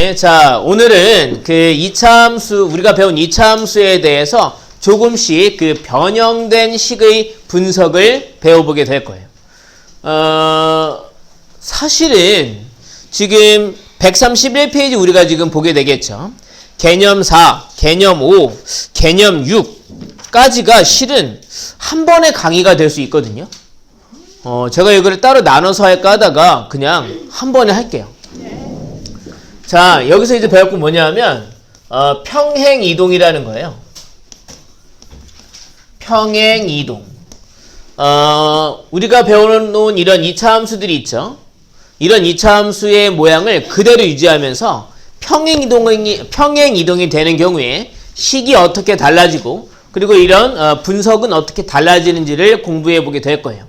네, 자, 오늘은 그 이차함수, 우리가 배운 이차함수에 대해서 조금씩 그 변형된 식의 분석을 배워보게 될 거예요. 어, 사실은 지금 131페이지 우리가 지금 보게 되겠죠. 개념 4, 개념 5, 개념 6까지가 실은 한 번의 강의가 될 수 있거든요. 어, 제가 이거를 따로 나눠서 할까 하다가 그냥 한 번에 할게요. 자, 여기서 이제 건 뭐냐면, 어, 평행 이동이라는 거예요. 평행 이동. 어, 우리가 배워놓은 이런 이차 함수들이 있죠. 이런 이차 함수의 모양을 그대로 유지하면서 평행 이동이, 평행 이동이 되는 경우에 식이 어떻게 달라지고, 그리고 이런 어, 분석은 어떻게 달라지는지를 공부해 보게 될 거예요.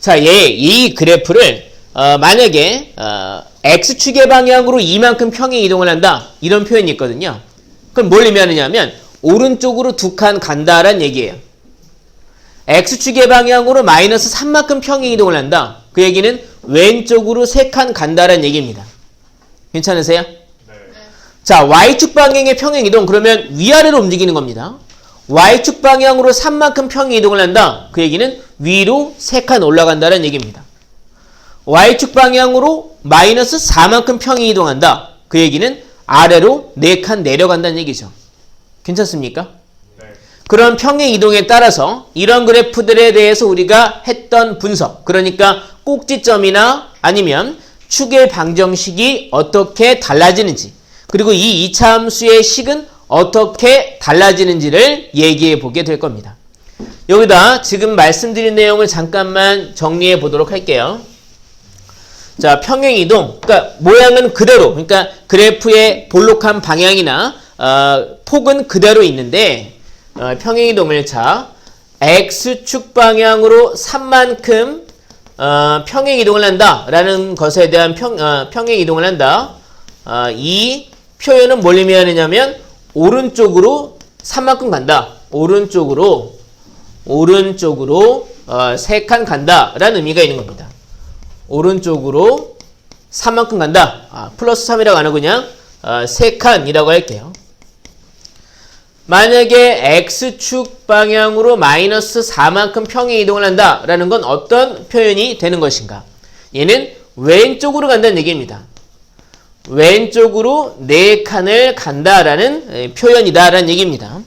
자, 얘, 이 그래프를, 어, 만약에, 어, X축의 방향으로 이만큼 평행 이동을 한다. 이런 표현이 있거든요. 그럼 뭘 의미하느냐면, 오른쪽으로 두 칸 간다라는 얘기예요. X축의 방향으로 마이너스 3만큼 평행 이동을 한다. 그 얘기는 왼쪽으로 세 칸 간다라는 얘기입니다. 괜찮으세요? 자, Y축 방향의 평행 이동, 그러면 위아래로 움직이는 겁니다. Y축 방향으로 3만큼 평행 이동을 한다. 그 얘기는 위로 3칸 올라간다는 얘기입니다. Y축 방향으로 마이너스 4만큼 평행 이동한다. 그 얘기는 아래로 4칸 내려간다는 얘기죠. 괜찮습니까? 그런 평행 이동에 따라서 이런 그래프들에 대해서 우리가 했던 분석, 그러니까 꼭지점이나 아니면 축의 방정식이 어떻게 달라지는지, 그리고 이 2차 함수의 식은 어떻게 달라지는지를 얘기해 보게 될 겁니다. 여기다 지금 말씀드린 내용을 잠깐만 정리해 보도록 할게요. 자, 평행 이동. 그러니까 모양은 그대로. 그러니까 그래프의 볼록한 방향이나 어, 폭은 그대로 있는데 어, 평행 이동을 자 x축 방향으로 3만큼 어, 평행 이동을 한다라는 것에 대한 평, 어, 평행 이동을 한다. 어, 이 표현은 뭘 의미하느냐면 오른쪽으로 3만큼 간다. 오른쪽으로 오른쪽으로 어, 3칸 간다라는 의미가 있는 겁니다. 오른쪽으로 3만큼 간다. 아, 플러스 3이라고 안 하고 그냥 어, 3칸이라고 할게요. 만약에 X축 방향으로 마이너스 4만큼 평행 이동을 한다라는 건 어떤 표현이 되는 것인가? 얘는 왼쪽으로 간다는 얘기입니다. 왼쪽으로 4칸을 간다라는 에, 표현이다라는 얘기입니다.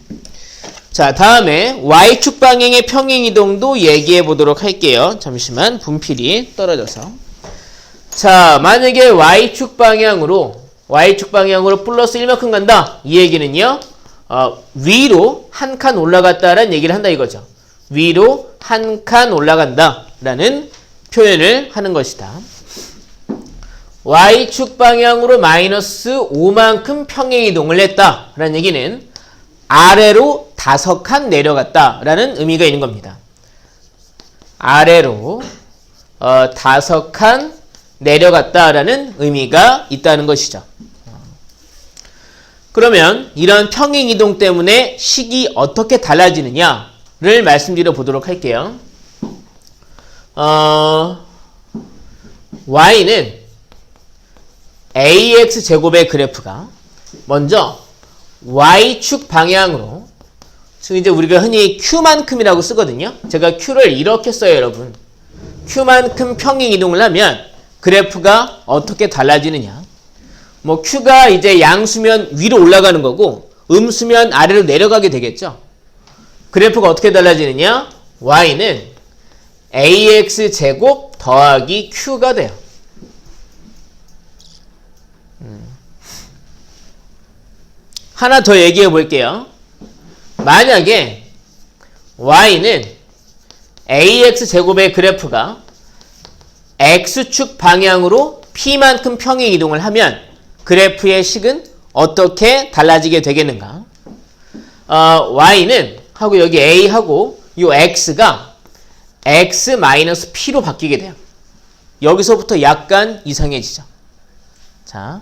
자, 다음에 Y축 방향의 평행 이동도 얘기해 보도록 할게요. 잠시만 분필이 떨어져서. 자, 만약에 Y축 방향으로 Y축 방향으로 플러스 1만큼 간다. 이 얘기는요. 어, 위로 한 칸 올라갔다라는 얘기를 한다 이거죠. 위로 한 칸 올라간다 라는 표현을 하는 것이다. Y축 방향으로 마이너스 5만큼 평행 이동을 했다 라는 얘기는 아래로 다섯 칸 내려갔다라는 의미가 있는 겁니다. 아래로 어, 다섯 칸 내려갔다라는 의미가 있다는 것이죠. 그러면 이런 평행 이동 때문에 식이 어떻게 달라지느냐를 말씀드려 보도록 할게요. 어, y는 ax 제곱의 그래프가 먼저 y축 방향으로 지금 이제 우리가 흔히 q만큼이라고 쓰거든요. 제가 q를 이렇게 써요, 여러분. q만큼 평행 이동을 하면 그래프가 어떻게 달라지느냐? 뭐 q가 이제 양수면 위로 올라가는 거고 음수면 아래로 내려가게 되겠죠. 그래프가 어떻게 달라지느냐? y는 ax 제곱 더하기 q가 돼요. 하나 더 얘기해 볼게요. 만약에 y는 ax 제곱의 그래프가 x축 방향으로 p만큼 평행 이동을 하면 그래프의 식은 어떻게 달라지게 되겠는가? 어, y는 하고 여기 a하고 이 x가 x-p로 바뀌게 돼요. 여기서부터 약간 이상해지죠. 자,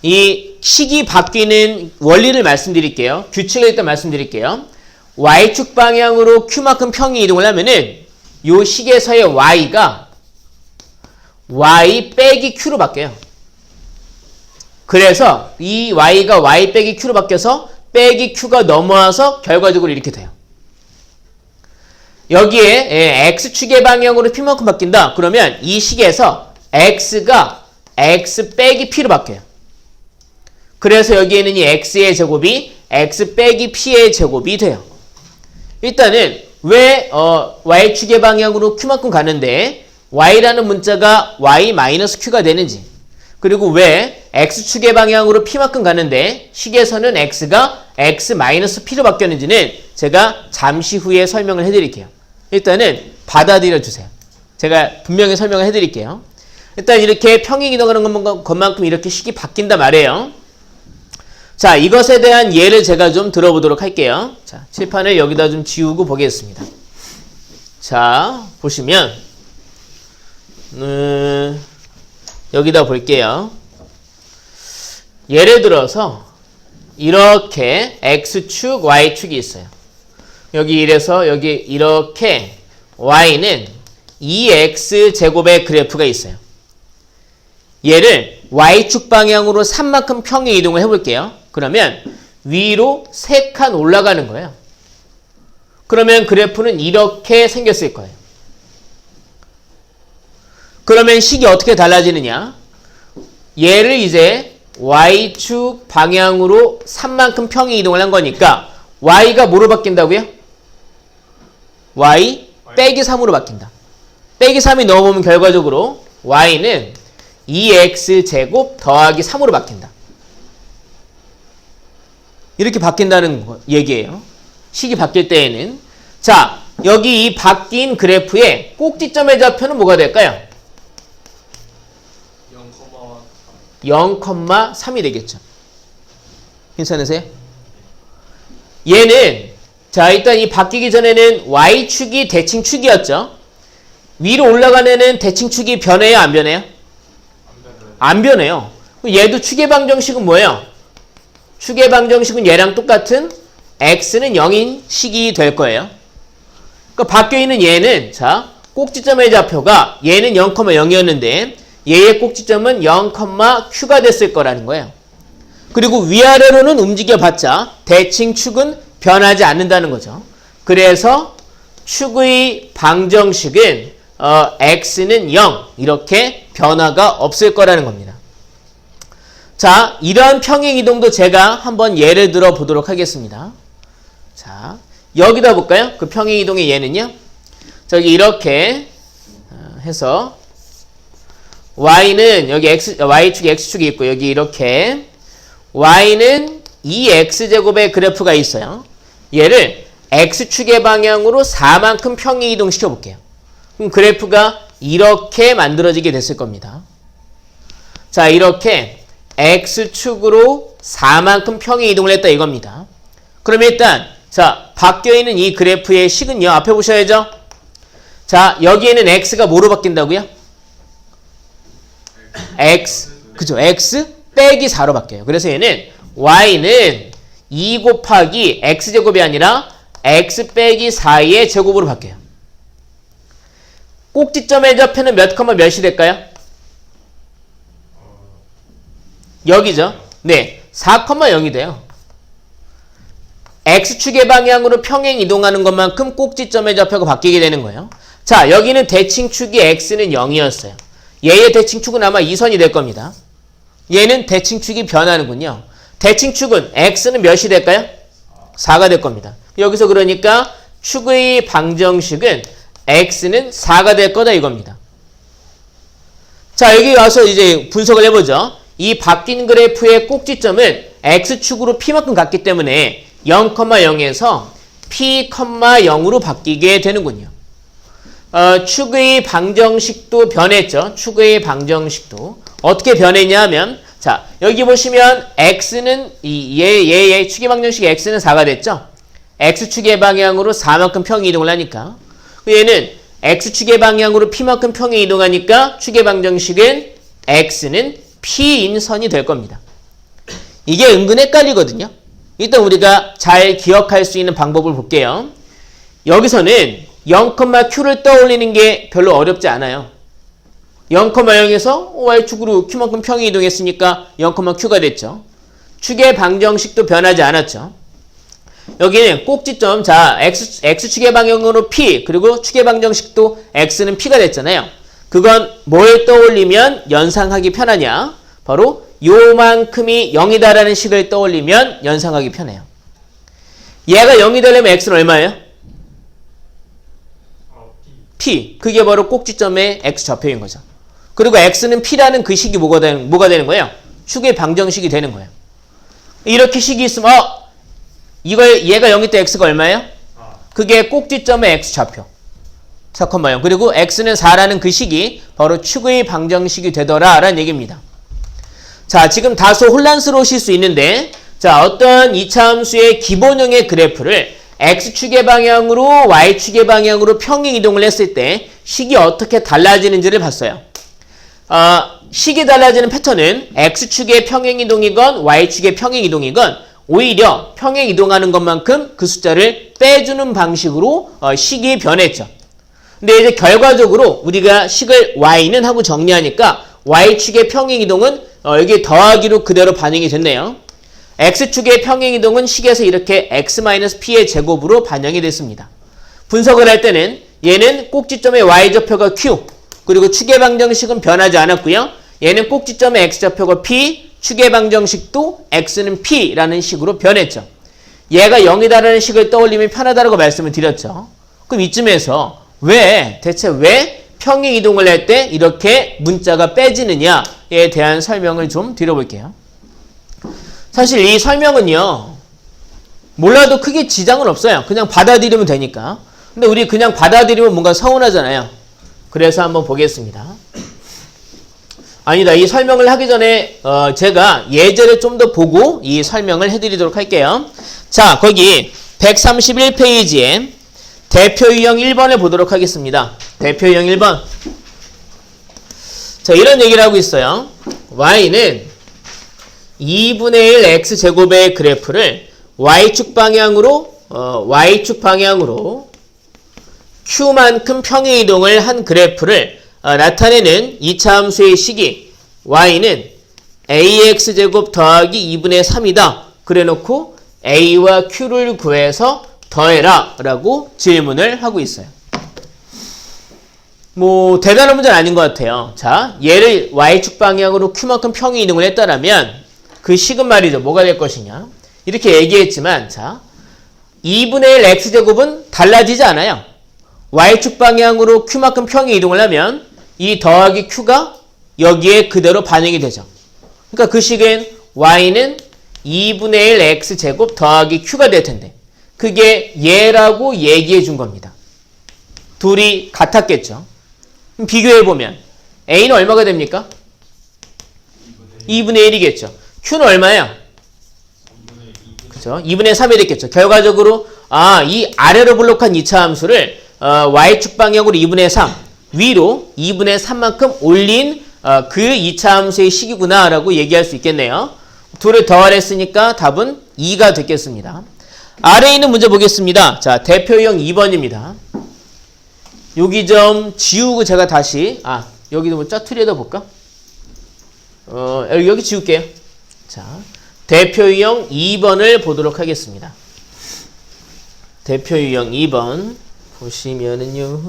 이 식이 바뀌는 원리를 말씀드릴게요. 규칙을 일단 말씀드릴게요. y축 방향으로 q만큼 평행 이동을 하면은 이 식에서의 y가 y 빼기 q로 바뀌어요. 그래서 이 y가 y 빼기 q로 바뀌어서 빼기 q가 넘어와서 결과적으로 이렇게 돼요. 여기에 예, x축의 방향으로 p만큼 바뀐다. 그러면 이 식에서 x가 x 빼기 p로 바뀌어요. 그래서 여기에는 이 x의 제곱이 x 빼기 p의 제곱이 돼요. 일단은 왜 어, y축의 방향으로 q만큼 가는데 y라는 문자가 y-q가 되는지 그리고 왜 x축의 방향으로 p만큼 가는데 식에서는 x가 x-p로 바뀌었는지는 제가 잠시 후에 설명을 해드릴게요. 일단은 받아들여 주세요. 제가 분명히 설명을 해드릴게요. 일단 이렇게 평행 이동하는 것만- 것만큼 이렇게 식이 바뀐단 말이에요. 자, 이것에 대한 예를 제가 좀 들어보도록 할게요. 자, 칠판을 여기다 좀 지우고 보겠습니다. 자, 보시면, 음, 여기다 볼게요. 예를 들어서, 이렇게 X축, Y축이 있어요. 여기 이래서 여기 이렇게 Y는 2X 제곱의 그래프가 있어요. 얘를 Y축 방향으로 3만큼 평행 이동을 해볼게요. 그러면 위로 3칸 올라가는 거예요. 그러면 그래프는 이렇게 생겼을 거예요. 그러면 식이 어떻게 달라지느냐? 얘를 이제 Y축 방향으로 3만큼 평행 이동을 한 거니까 Y가 뭐로 바뀐다고요? Y 빼기 3으로 바뀐다. 빼기 3이 넣어보면 결과적으로 Y는 2x 제곱 더하기 3으로 바뀐다. 이렇게 바뀐다는 거- 얘기예요. 식이 바뀔 때에는 자 여기 이 바뀐 그래프의 꼭지점의 좌표는 뭐가 될까요? 0,3이 되겠죠. 괜찮으세요? 얘는 자 일단 이 바뀌기 전에는 y축이 대칭축이었죠. 위로 올라가는 대칭축이 변해요 안 변해요? 안 변해요. 얘도 축의 방정식은 뭐예요? 축의 방정식은 얘랑 똑같은 x는 0인 식이 될 거예요. 그러니까 바뀌어 있는 얘는 자 꼭지점의 좌표가 얘는 0,0이었는데 얘의 꼭지점은 0,q가 됐을 거라는 거예요. 그리고 위아래로는 움직여봤자 대칭 축은 변하지 않는다는 거죠. 그래서 축의 방정식은 어, x는 0 이렇게 변화가 없을 거라는 겁니다. 자, 이러한 평행 이동도 제가 한번 예를 들어 보도록 하겠습니다. 자, 여기다 볼까요? 그 평행 이동의 예는요. 저기 이렇게 어, 해서 y는 여기 x y축이 x축이 있고 여기 이렇게 y는 2x제곱의 그래프가 있어요. 얘를 x축의 방향으로 4만큼 평행 이동시켜 볼게요. 그럼 그래프가 이렇게 만들어지게 됐을 겁니다. 자, 이렇게 x축으로 4만큼 평행 이동을 했다 이겁니다. 그럼 일단 자, 바뀌어 있는 이 그래프의 식은요. 앞에 보셔야죠. 자, 여기에는 x가 뭐로 바뀐다고요? x 그죠? x 빼기 4로 바뀌어요. 그래서 얘는 y는 2 곱하기 x제곱이 아니라 x 빼기 4의 제곱으로 바뀌어요. 꼭지점의 좌표는 몇 컴마 몇이 될까요? 여기죠. 네, 4,0이 돼요. x축의 방향으로 평행 이동하는 것만큼 꼭지점의 좌표가 바뀌게 되는 거예요. 자, 여기는 대칭축이 x는 0이었어요. 얘의 대칭축은 아마 2선이 될 겁니다. 얘는 대칭축이 변하는군요. 대칭축은 x는 몇이 될까요? 4가 될 겁니다. 여기서 그러니까 축의 방정식은 x는 4가 될 거다 이겁니다. 자, 여기 와서 이제 분석을 해보죠. 이 바뀐 그래프의 꼭지점은 x축으로 p만큼 갔기 때문에 0,0에서 p,0으로 바뀌게 되는군요. 어, 축의 방정식도 변했죠. 축의 방정식도. 어떻게 변했냐 하면, 자, 여기 보시면 x는, 이, 얘, 얘, 얘, 축의 방정식 x는 4가 됐죠. x축의 방향으로 4만큼 평행 이동을 하니까. 얘는 x축의 방향으로 p만큼 평행 이동하니까 축의 방정식은 x는 p인 선이 될 겁니다. 이게 은근 헷갈리거든요. 일단 우리가 잘 기억할 수 있는 방법을 볼게요. 여기서는 0,q를 떠올리는 게 별로 어렵지 않아요. 0,0에서 y축으로 q만큼 평행 이동했으니까 0,q가 됐죠. 축의 방정식도 변하지 않았죠. 여기는 꼭지점, 자, x, x축의 방향으로 p, 그리고 축의 방정식도 x는 p가 됐잖아요. 그건 뭘 떠올리면 연상하기 편하냐? 바로 요만큼이 0이다라는 식을 떠올리면 연상하기 편해요. 얘가 0이 되려면 x는 얼마예요? p. 그게 바로 꼭지점의 x 좌표인 거죠. 그리고 x는 p라는 그 식이 뭐가 되는, 뭐가 되는 거예요? 축의 방정식이 되는 거예요. 이렇게 식이 있으면 어 이걸 얘가 0일 때 x가 얼마예요? 그게 꼭지점의 x 좌표. 잠깐만요. 그리고 x는 4라는 그 식이 바로 축의 방정식이 되더라 라는 얘기입니다. 자, 지금 다소 혼란스러우실 수 있는데 자, 어떤 이차함수의 기본형의 그래프를 x축의 방향으로 y축의 방향으로 평행 이동을 했을 때 식이 어떻게 달라지는지를 봤어요. 어, 식이 달라지는 패턴은 x축의 평행 이동이건 y축의 평행 이동이건 오히려 평행 이동하는 것만큼 그 숫자를 빼주는 방식으로 어, 식이 변했죠. 근데 이제 결과적으로 우리가 식을 y는 하고 정리하니까 y축의 평행 이동은 어, 여기 더하기로 그대로 반영이 됐네요. x축의 평행 이동은 식에서 이렇게 x-p의 제곱으로 반영이 됐습니다. 분석을 할 때는 얘는 꼭지점의 y좌표가 q, 그리고 축의 방정식은 변하지 않았고요. 얘는 꼭지점의 x좌표가 p, 축의 방정식도 x는 p라는 식으로 변했죠. 얘가 0이다라는 식을 떠올리면 편하다고 말씀을 드렸죠. 그럼 이쯤에서 왜 대체 왜 평행 이동을 할 때 이렇게 문자가 빼지느냐에 대한 설명을 좀 드려볼게요. 사실 이 설명은요. 몰라도 크게 지장은 없어요. 그냥 받아들이면 되니까. 근데 우리 그냥 받아들이면 뭔가 서운하잖아요. 그래서 한번 보겠습니다. 아니다. 이 설명을 하기 전에 어, 제가 예제를 좀 더 보고 이 설명을 해드리도록 할게요. 자, 거기 131페이지에 대표 유형 1번을 보도록 하겠습니다. 대표 유형 1번. 자, 이런 얘기를 하고 있어요. y는 2분의 1 x제곱의 그래프를 y축 방향으로 어, y축 방향으로 q만큼 평행 이동을 한 그래프를 어, 나타내는 이차 함수의 식이 y는 ax제곱 더하기 2분의 3이다. 그래놓고 a와 q를 구해서 더해라 라고 질문을 하고 있어요. 뭐 대단한 문제는 아닌 것 같아요. 자, 얘를 y축 방향으로 q만큼 평행 이동을 했다라면 그 식은 말이죠. 뭐가 될 것이냐. 이렇게 얘기했지만 자 2분의 1 x제곱은 달라지지 않아요. y축 방향으로 q만큼 평행 이동을 하면 이 더하기 q가 여기에 그대로 반영이 되죠. 그러니까 그 식은 y는 2분의 1 x제곱 더하기 q가 될 텐데 그게 얘라고 얘기해 준 겁니다. 둘이 같았겠죠. 비교해 보면 a는 얼마가 됩니까? 2분의 1이겠죠. q는 얼마예요? 그죠? 2분의 3이 됐겠죠. 결과적으로 아, 이 아래로 블록한 2차 함수를 어, y축 방향으로 2분의 3, 위로 2분의 3만큼 올린 어, 그 2차 함수의 식이구나라고 얘기할 수 있겠네요. 둘을 더하랬으니까 답은 2가 됐겠습니다. 아래에 있는 문제 보겠습니다. 자, 대표형 2번입니다. 여기 좀 지우고 제가 다시 아, 여기도 뭐 짜투리에다 볼까? 어, 여기 지울게요. 자, 대표 유형 2번을 보도록 하겠습니다. 대표 유형 2번 보시면은요.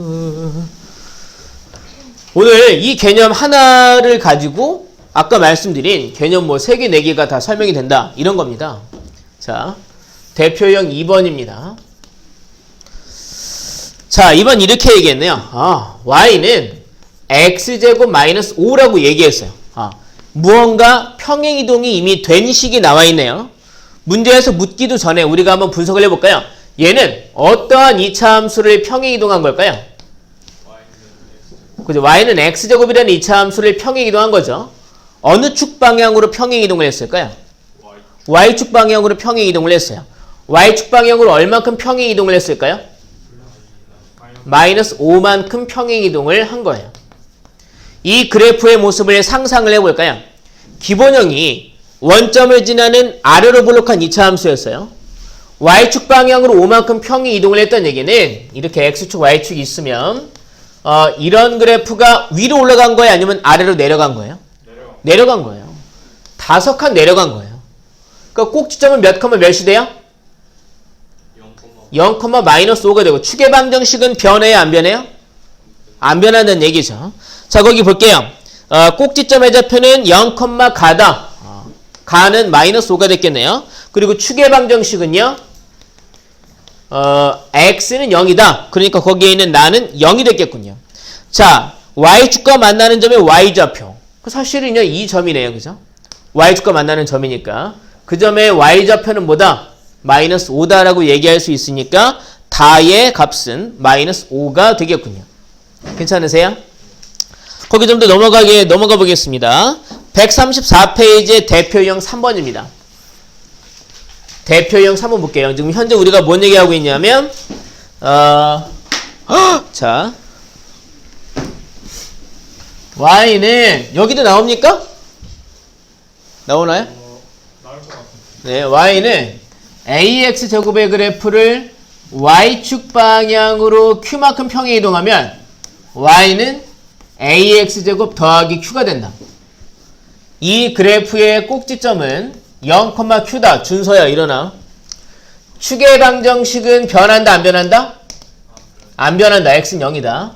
오늘 이 개념 하나를 가지고 아까 말씀드린 개념 뭐 3개, 4개가 다 설명이 된다. 이런 겁니다. 자, 대표형 2번입니다. 자, 2번 이렇게 얘기했네요. 아, y는 x제곱 마이너스 5라고 얘기했어요. 아, 무언가 평행 이동이 이미 된 식이 나와 있네요. 문제에서 묻기도 전에 우리가 한번 분석을 해볼까요? 얘는 어떠한 이차 함수를 평행 이동한 걸까요? y는 x제곱이라는 이차 함수를 평행 이동한 거죠. 어느 축 방향으로 평행 이동을 했을까요? y축 방향으로 평행 이동을 했어요. Y축 방향으로 얼만큼 평행 이동을 했을까요? 마이너스 5만큼 평행 이동을 한 거예요. 이 그래프의 모습을 상상을 해볼까요? 기본형이 원점을 지나는 아래로 블록한 2차 함수였어요. y축 방향으로 5만큼 평행 이동을 했던 얘기는 이렇게 x축, y축이 있으면 어, 이런 그래프가 위로 올라간 거예요? 아니면 아래로 내려간 거예요? 내려가. 내려간 거예요. 다섯 칸 내려간 거예요. 그러니까 꼭지점은 몇 컴마 몇이 돼요? 0, 0, 마이너스 5가 되고 축의 방정식은 변해요? 안 변해요? 안 변한다는 얘기죠. 자 거기 볼게요. 어, 꼭지점의 좌표는 0, 가다. 어, 가는 마이너스 5가 됐겠네요. 그리고 축의 방정식은요. 어, x는 0이다. 그러니까 거기에 있는 나는 0이 됐겠군요. 자, y축과 만나는 점의 y좌표. 그 사실은요, 이 점이네요. 그죠? y축과 만나는 점이니까. 그 점의 y좌표는 뭐다? 마이너스 5다라고 얘기할 수 있으니까 다의 값은 마이너스 5가 되겠군요. 괜찮으세요? 거기 좀 더 넘어가게, 넘어가 보겠습니다. 134페이지의 대표형 3번입니다. 대표형 3번 볼게요. 지금 현재 우리가 뭔 얘기하고 있냐면, 어, 자, y는 여기도 나옵니까? 나오나요? 어. 네, y는 ax 제곱의 그래프를 y축 방향으로 q만큼 평에 이동하면 y는 ax 제곱 더하기 q가 된다. 이 그래프의 꼭지점은 0,q다. 준서야 일어나. 축의 방정식은 변한다 안 변한다? 안 변한다. x는 0이다.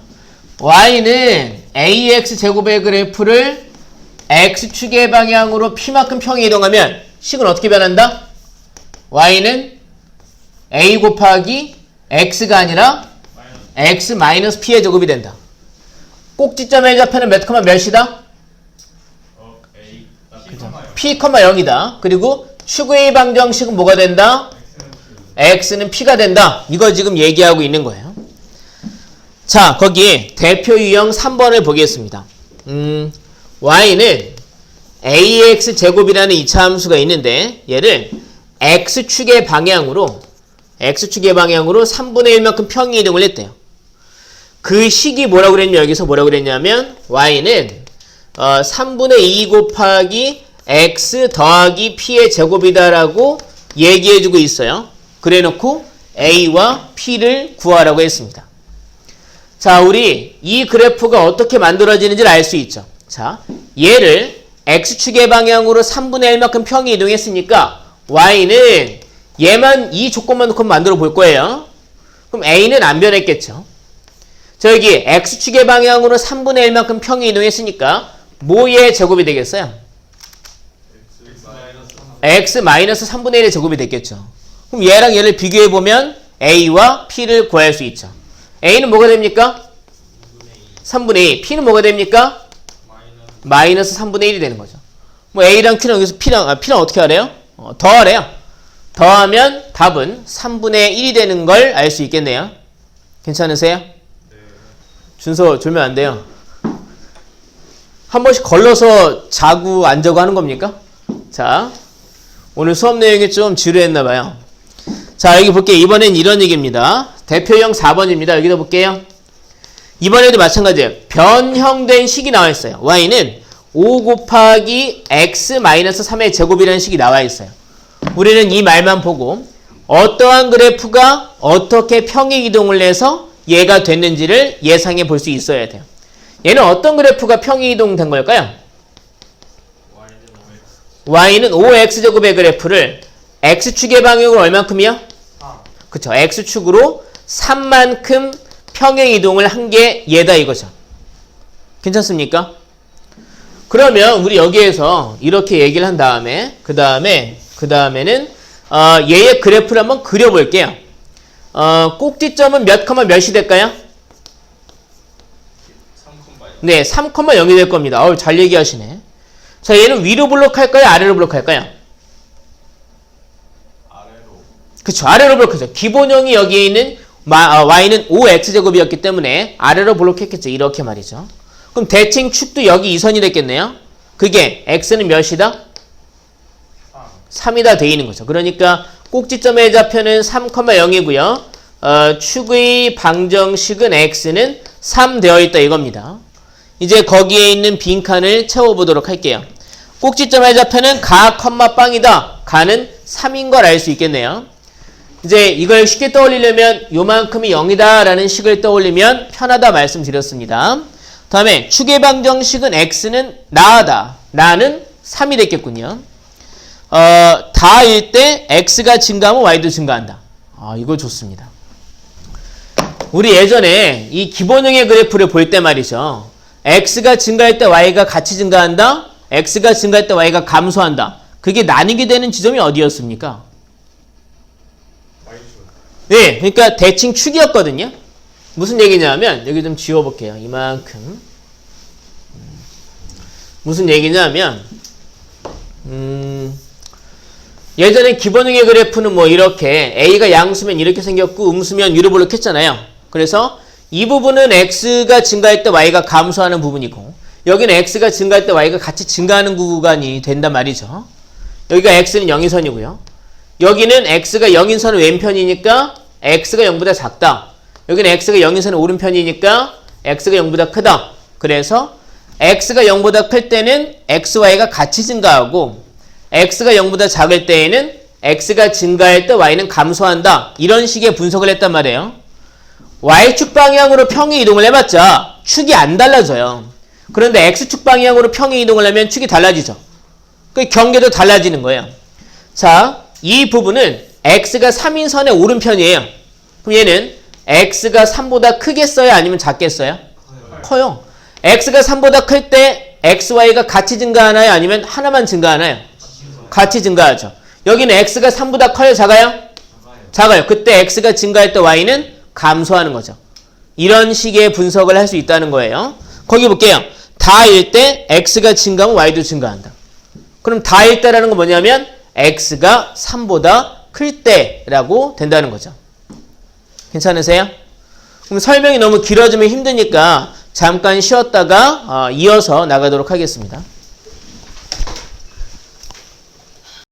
y는 ax 제곱의 그래프를 x축의 방향으로 p만큼 평에 이동하면 식은 어떻게 변한다? Y는 a 곱하기 x가 아니라 x 마이너스 p의 제곱이 된다. 꼭지점의 좌표는 몇 컴마 몇이다? 어, A. 나 P 컴마요. p 컴마 0이다. 그리고 축의 방정식은 뭐가 된다? X는 p가 된다. 이거 지금 얘기하고 있는 거예요. 자, 거기에 대표 유형 3번을 보겠습니다. 음, y는 ax 제곱이라는 이차 함수가 있는데 얘를 x축의 방향으로 x축의 방향으로 3분의 1만큼 평이 이동을 했대요. 그 식이 뭐라고 그랬냐 여기서 뭐라고 그랬냐면 y는 어, 3분의 2 곱하기 x 더하기 p의 제곱이다라고 얘기해주고 있어요. 그래놓고 a와 p를 구하라고 했습니다. 자, 우리 이 그래프가 어떻게 만들어지는지를 알 수 있죠. 자, 얘를 x축의 방향으로 3분의 1만큼 평이 이동했으니까 y는 얘만 이 조건만 놓고 만들어 볼 거예요. 그럼 a는 안 변했겠죠. 저기 x축의 방향으로 3분의 1만큼 평이 이동했으니까 뭐의 제곱이 되겠어요? X 마이너스 x 마이너스 3분의 1의 제곱이 됐겠죠. 그럼 얘랑 얘를 비교해 보면 a와 p를 구할 수 있죠. a는 뭐가 됩니까? 3분의 2. p는 뭐가 됩니까? 마이너스 3분의 1이 되는 거죠. 뭐 a랑 q랑 여기서 p랑 아, p랑 어떻게 하래요? 어, 더하래요. 더하면 답은 3분의 1이 되는 걸 알 수 있겠네요. 괜찮으세요? 네. 준서 졸면 안 돼요. 한 번씩 걸러서 자고 앉자고 하는 겁니까? 자, 오늘 수업 내용이 좀 지루했나 봐요. 자, 여기 볼게요. 이번엔 이런 얘기입니다. 대표형 4번입니다. 여기다 볼게요. 이번에도 마찬가지예요. 변형된 식이 나와 있어요. y는 5 곱하기 x 마이너스 3의 제곱이라는 식이 나와 있어요. 우리는 이 말만 보고 어떠한 그래프가 어떻게 평행 이동을 해서 얘가 됐는지를 예상해 볼 수 있어야 돼요. 얘는 어떤 그래프가 평행 이동된 걸까요? Y는 5X. y는 5x제곱의 그래프를 x축의 방향으로 얼만큼이요? 3. 그쵸. x축으로 3만큼 평행 이동을 한 게 얘다 이거죠. 괜찮습니까? 그러면 우리 여기에서 이렇게 얘기를 한 다음에 그 다음에 그 다음에는 어, 얘의 그래프를 한번 그려볼게요. 어, 꼭지점은 몇 컴마 몇이 될까요? 3 컴마요. 네, 3,0이 될 겁니다. 어우, 잘 얘기하시네. 자, 얘는 위로 블록할까요? 아래로 블록할까요? 아래로. 그쵸, 아래로 블록하죠. 기본형이 여기에 있는 마- 어, y는 5x제곱이었기 때문에 아래로 블록했겠죠. 이렇게 말이죠. 그럼 대칭 축도 여기 이선이 됐겠네요. 그게 x는 몇이다? 3. 3이다 돼 있는 거죠. 그러니까 꼭지점의 좌표는 3,0이고요. 어, 축의 방정식은 x는 3 되어 있다 이겁니다. 이제 거기에 있는 빈칸을 채워보도록 할게요. 꼭지점의 좌표는 가, 빵이다. 가는 3인 걸 알 수 있겠네요. 이제 이걸 쉽게 떠올리려면 요만큼이 0이다라는 식을 떠올리면 편하다 말씀드렸습니다. 다음에 추계 방정식은 x는 나하다. 나는 3이 됐겠군요. 어, 다일 때 x가 증가하면 y도 증가한다. 아, 이거 좋습니다. 우리 예전에 이 기본형의 그래프를 볼 때 말이죠. x가 증가할 때 y가 같이 증가한다. x가 증가할 때 y가 감소한다. 그게 나뉘게 되는 지점이 어디였습니까? 네, 그러니까 대칭 축이었거든요. 무슨 얘기냐면 여기 좀 지워볼게요. 이만큼 음, 무슨 얘기냐면 음, 예전에 기본형의 그래프는 뭐 이렇게 a가 양수면 이렇게 생겼고 음수면 위로 볼록 했잖아요. 그래서 이 부분은 x가 증가할 때 y가 감소하는 부분이고 여기는 x가 증가할 때 y가 같이 증가하는 구간이 된단 말이죠. 여기가 x는 0인선이고요. 여기는 x가 0인선 왼편이니까 x가 0보다 작다. 여기는 x가 0인선 오른편이니까 x가 0보다 크다. 그래서 x가 0보다 클 때는 x, y가 같이 증가하고 x가 0보다 작을 때에는 x가 증가할 때 y는 감소한다. 이런 식의 분석을 했단 말이에요. y축 방향으로 평행 이동을 해봤자 축이 안 달라져요. 그런데 x축 방향으로 평행 이동을 하면 축이 달라지죠. 그 경계도 달라지는 거예요. 자, 이 부분은 x가 3인선의 오른편이에요. 그럼 얘는 x가 3보다 크겠어요? 아니면 작겠어요? 커요. x가 3보다 클 때 x, y가 같이 증가하나요? 아니면 하나만 증가하나요? 같이 증가하죠. 여기는 x가 3보다 커요? 작아요? 작아요. 그때 x가 증가할 때 y는 감소하는 거죠. 이런 식의 분석을 할 수 있다는 거예요. 거기 볼게요. 다일 때 x가 증가하면 y도 증가한다. 그럼 다일 때라는 건 뭐냐면 x가 3보다 클 때라고 된다는 거죠. 괜찮으세요? 그럼 설명이 너무 길어지면 힘드니까 잠깐 쉬었다가 어, 이어서 나가도록 하겠습니다.